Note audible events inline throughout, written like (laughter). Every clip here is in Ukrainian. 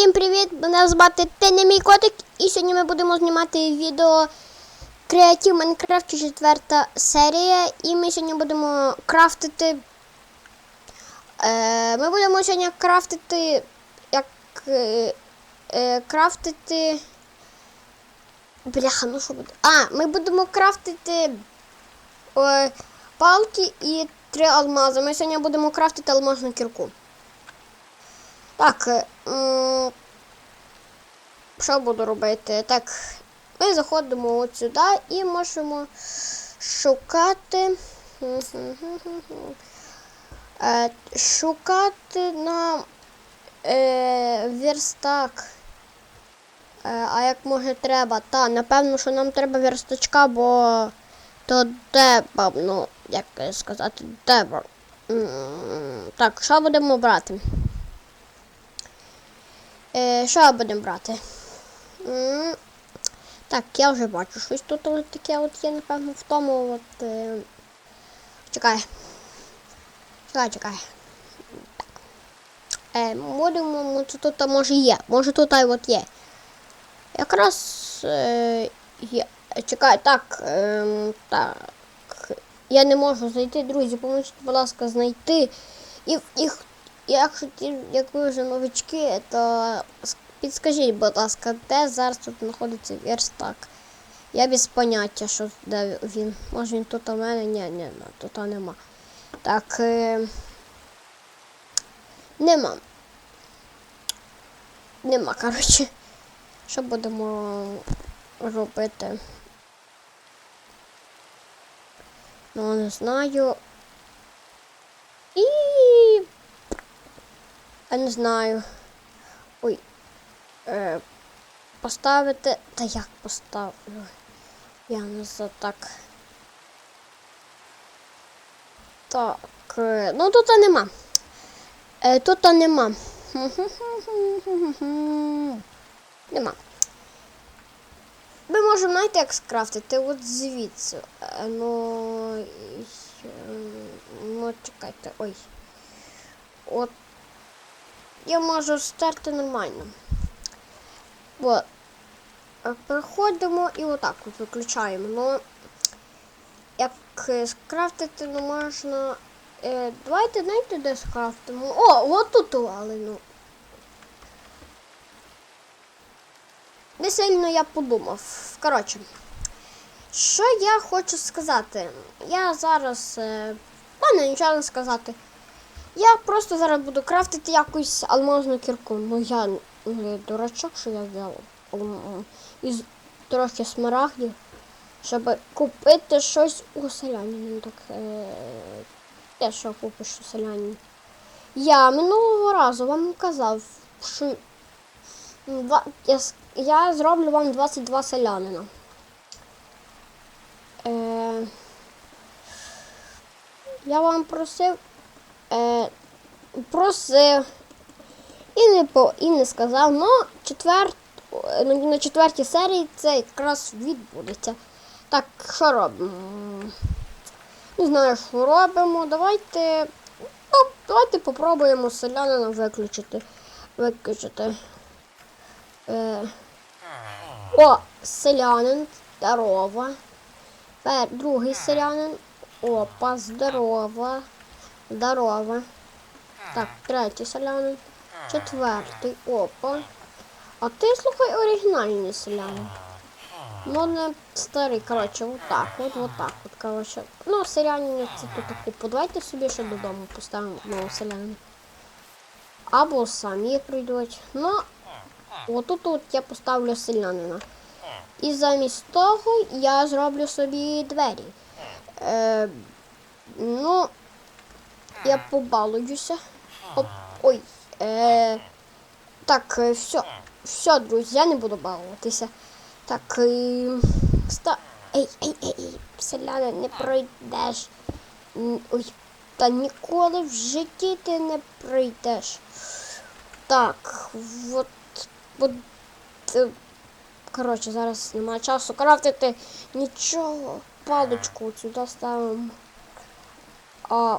Всім привіт! Мене звати Ти мій котик, і сьогодні ми будемо знімати відео Креатив Майнкрафт 4 серія. І ми сьогодні будемо крафтити. Е, ми будемо сьогодні крафтити. Як. Е, крафтити. Бляха, ну що буде? А, ми будемо крафтити е, палки і три алмази. Ми сьогодні будемо крафтити алмазну кірку. Так. е, Що буду робити? Так, ми заходимо от сюди і можемо шукати. (laughs) Е, Шукати на е, верстак. Е, А як може треба? Та, напевно, що нам треба верстачка, бо то треба, ну, як сказати, треба. Так, що будемо брати? Е, що будемо брати? М, Так, я вже бачу щось тут от таке от є, напевно, в тому от. Е... Чекай. Чекай, чекай. Е, будемо, тут може є. Може тут от є. Якраз е, є. Чекай, так. Е, так. Я не можу знайти, друзі, поможіть, будь ласка, знайти. І, і якщо ті, як ви вже новички, то підскажіть, будь ласка, де зараз тут знаходиться верстак? Я без поняття, що де він. Може він тут у мене? Ні, ні тут нема. Так. Е... Нема. Нема, коротше. Що будемо робити? Ну, не знаю. І я не знаю. Ой. Е, поставити. Та як поставлю? Я не за так. Так. е, Ну тут нема. Е, тут нема. (laughs) Нема. Ми можемо знаєте, як скрафтити от звідси. Е, Ну, е, ну чекайте, ой. От я можу стерти нормально. От. Е, Переходимо і отак от виключаємо. Ну, як е, скрафтити, ну можна. Е, давайте знаєте, де скрафтимо. О, от тут але ну. Не сильно я подумав. Коротше, що я хочу сказати? Я зараз. Е, ладно, нічого не сказати. Я просто зараз буду крафтити якусь алмазну кірку. Ну я не дурачок, що я взяв із трохи смарагдів, щоб купити щось у селянині. Так, е, те, що купиш у селянині. Я минулого разу вам казав, що два, я, я зроблю вам 22 селянина. Е, я вам просив е, просив і не по і не сказав. Ну, четвер, на, четвертій серії це якраз відбудеться. Так, що робимо? Не знаю, що робимо. Давайте. Ну, давайте попробуємо селянина виключити. Виключити. Е, о, селянин, здорово. Другий селянин. Опа, здорово. Здорово. Так, третій селянин. Четвертий. Опа. А ти слухай оригінальний селянин. Ну не старий, коротше, отак, от, отак, от, коротше. Ну, селянин це тут таку. Давайте собі ще додому поставимо одного селянина. Або самі прийдуть. Ну, отут от я поставлю селянина. І замість того я зроблю собі двері. Е, ну, я побалуюся. Оп, ой. Е, так, все. Все, друзі, я не буду балуватися. Так, е, ста. Ей, ей, ей, ей, не пройдеш. Ой, та ніколи в житті ти не пройдеш. Так, от, от е, коротше, зараз немає часу крафтити нічого. Паличку сюди ставимо. А,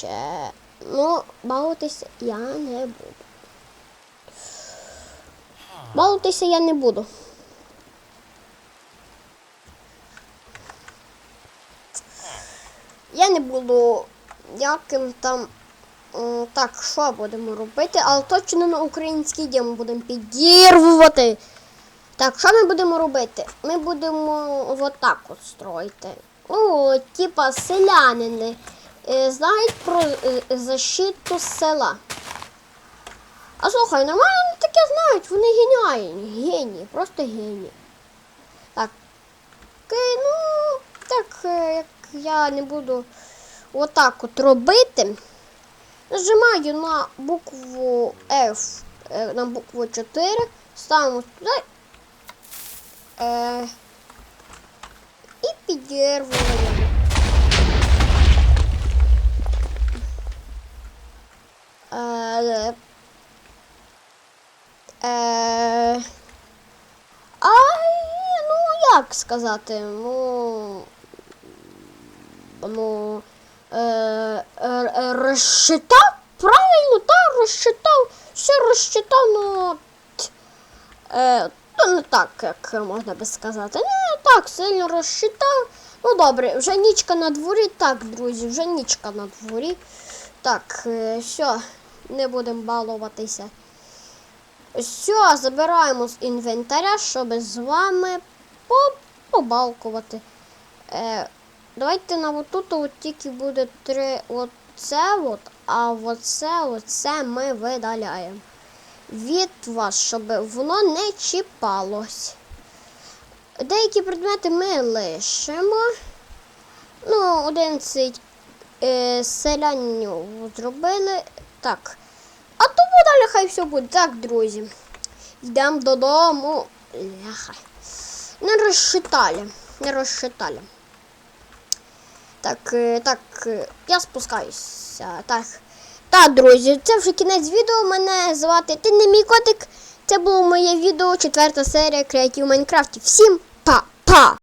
Коротше, ну, балуватися я не буду. Балуватися я не буду. Я не буду яким там. Так, що будемо робити? Але точно на український дім будемо підірвувати. Так, що ми будемо робити? Ми будемо отак от строїти. Ну, типа селянини знають про е, защиту села. А слухай, нормально вони таке знають, вони геніальні. Генії, просто генії. Так. е, Ну, так, е, як я не буду отак от робити. Нажимаю на букву F, е, на букву 4, ставимо туди е, і підірвуємо. Е, е, а, ну, як сказати, ну, ну, е, е, розчитав, правильно, так, розчитав, все розчитав, ну, е, то не так, як можна би сказати. Не так сильно розчитав. Ну добре, вже нічка на дворі. Так, друзі, вже нічка на дворі. Так, е, все, не будемо балуватися. Все, забираємо з інвентаря, щоб з вами побалкувати. Е, давайте на отут от тільки буде три оце от, а оце, оце ми видаляємо. Від вас, щоб воно не чіпалось. Деякі предмети ми лишимо. Ну, 11 е, селянів зробили. Так. А то далі хай все буде. Так, друзі. Йдемо додому. Ляха. Не розчитали. Не розчитали. Так, е, так, е, я спускаюся. Так. Так, друзі, це вже кінець відео. Мене звати Ти не мій котик. Це було моє відео, четверта серія Креатив Майнкрафті. Всім па-па!